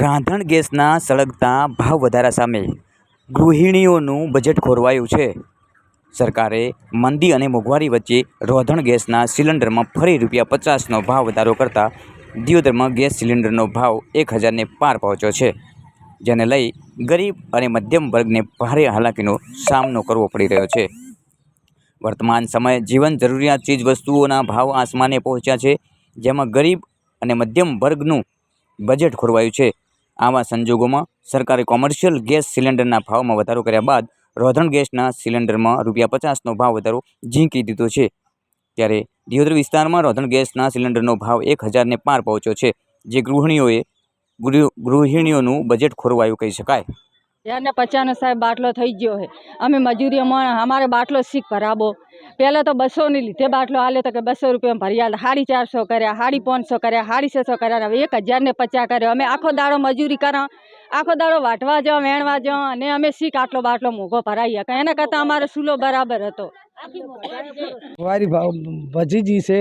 રાંધણ ગેસના સળગતા ભાવ વધારા સામે ગૃહિણીઓનું બજેટ ખોરવાયું છે. સરકારે મંદી અને મોંઘવારી વચ્ચે રોધણ ગેસના સિલિન્ડરમાં ફરી રૂપિયા પચાસનો ભાવ વધારો કરતાં દિયોદરમાં ગેસ સિલિન્ડરનો ભાવ એક હજારને પાર પહોંચ્યો છે, જેને લઈ ગરીબ અને મધ્યમ વર્ગને ભારે હાલાકીનો સામનો કરવો પડી રહ્યો છે. વર્તમાન સમયે જીવન જરૂરિયાત ચીજ વસ્તુઓના ભાવ આસમાને પહોંચ્યા છે, જેમાં ગરીબ અને મધ્યમ વર્ગનું બજેટ ખોરવાયું છે. આવા સંજોગોમાં સરકારે કોમર્શિયલ ગેસ સિલિન્ડરના ભાવમાં વધારો કર્યા બાદ રોધણ ગેસના સિલિન્ડરમાં રૂપિયા પચાસનો ભાવ વધારો ઝીંકી દીધો છે. ત્યારે દિયોદર વિસ્તારમાં રોધણ ગેસના સિલિન્ડરનો ભાવ એક હજારને પાર પહોંચ્યો છે, જે ગૃહિણીઓએ ગૃહિણીઓનું બજેટ ખોરવાયું કહી શકાય. યારને પચાસનો સાહેબ બાટલો થઈ ગયો છે. અમે મજૂરીમાં અમારે બાટલો શીખ ભરાવો. પહેલાં તો બસોની લીધે બાટલો હાલે તો કે બસો રૂપિયા ભર્યા સાડી ચારસો કર્યા સાડી પાંચસો કર્યા સાડી છસો કર્યા હવે એક હજારને પચાસ કર્યો. અમે આખો દાડો મજૂરી કરા આખો દાડો વાટવા જાઓ વેણવા જાઓ અને અમે શીખ આટલો બાટલો મોઘો ભરાઈ કે એના કરતાં અમારો સૂલો બરાબર હતો. વારી ભાવ ભજીજી છે.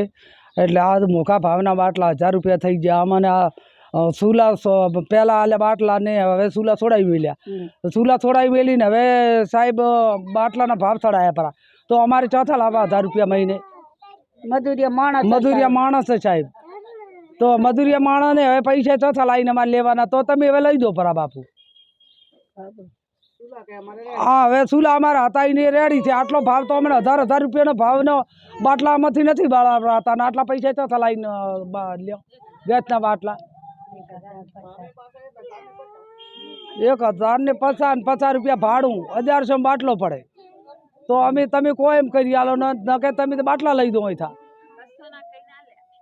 એટલે આ મોખા ભાવના બાટલા હજાર રૂપિયા થઈ ગયા. અમને આ સુલા પહેલા આલે બાટલા ને હવે સુલા છોડાવી મેલ્યા. સુલા છોડાવી મેલીને હવે સાહેબ બાટલાના ભાવ ચડાયા પરા. તો અમારે ચોથા લાવવા હજાર રૂપિયા મહિને. મજૂરી માણસ મજૂરિયા માણસ સાહેબ. તો મજૂરિયા માણસને હવે પૈસા ચોથા લાવીને અમારે લેવાના તો તમે હવે લઈ દો પરા બાપુ. હા હવે સુલા અમારા હતા એની રેડી છે. આટલો ભાવ તો હમણાં હજાર હજાર રૂપિયાનો ભાવનો બાટલામાંથી નથી બાળાતા અને આટલા પૈસા ચોથા લાવીને લ્યો ગેસના બાટલા. એક હજાર ને પચાસ પચાસ રૂપિયા ભાડું અગિયારસો બાટલો પડે. તો અમે, તમે કો એમ કરી આલો ન કે તમે તો બાટલા લઈ દો અહીંથી.